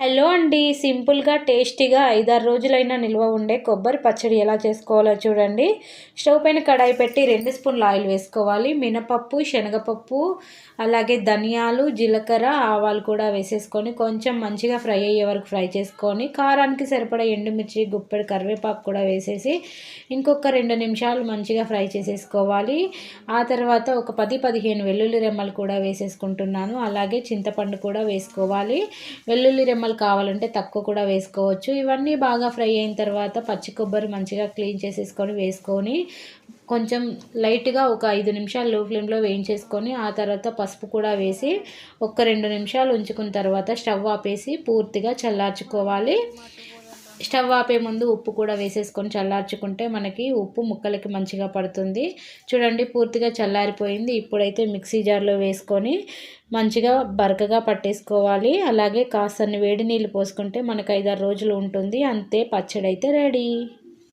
Hello అండి. సింపుల్గా టేస్టీగా ఐదారు రోజులైనా నిల్వ ఉండే కొబ్బరి పచ్చడి ఎలా చేసుకోవాలో చూడండి. స్టవ్ పైన కడాయి పెట్టి రెండు స్పూన్ల ఆయిల్ వేసుకోవాలి. మినపప్పు శనగపప్పు అలాగే ధనియాలు జీలకర్ర ఆవాలు కూడా వేసేసుకొని కొంచెం మంచిగా ఫ్రై అయ్యే వరకు ఫ్రై చేసుకొని కారానికి సరిపడా ఎండుమిర్చి గుప్పెడు కరివేపాకు కూడా వేసేసి ఇంకొక రెండు నిమిషాలు మంచిగా ఫ్రై చేసేసుకోవాలి. ఆ తర్వాత ఒక పది పదిహేను వెల్లుల్లి రెమ్మలు కూడా వేసేసుకుంటున్నాను. అలాగే చింతపండు కూడా వేసుకోవాలి. వెల్లుల్లి రెమ్మలు రెమ్మలు కావాలంటే తక్కువ కూడా వేసుకోవచ్చు. ఇవన్నీ బాగా ఫ్రై అయిన తర్వాత పచ్చి కొబ్బరి మంచిగా క్లీన్ చేసేసుకొని వేసుకొని కొంచెం లైట్గా ఒక ఐదు నిమిషాలు లో ఫ్లేమ్లో వేయించేసుకొని ఆ తర్వాత పసుపు కూడా వేసి ఒక రెండు నిమిషాలు ఉంచుకున్న తర్వాత స్టవ్ ఆపేసి పూర్తిగా చల్లార్చుకోవాలి. స్టవ్ ఆపే ముందు ఉప్పు కూడా వేసేసుకొని చల్లార్చుకుంటే మనకి ఉప్పు ముక్కలకి మంచిగా పడుతుంది. చూడండి పూర్తిగా చల్లారిపోయింది. ఇప్పుడైతే మిక్సీ జార్లో వేసుకొని మంచిగా బరకగా పట్టేసుకోవాలి. అలాగే కాస్తన్ని వేడి నీళ్ళు పోసుకుంటే మనకు ఐదారు రోజులు ఉంటుంది. అంతే పచ్చడి అయితే రెడీ.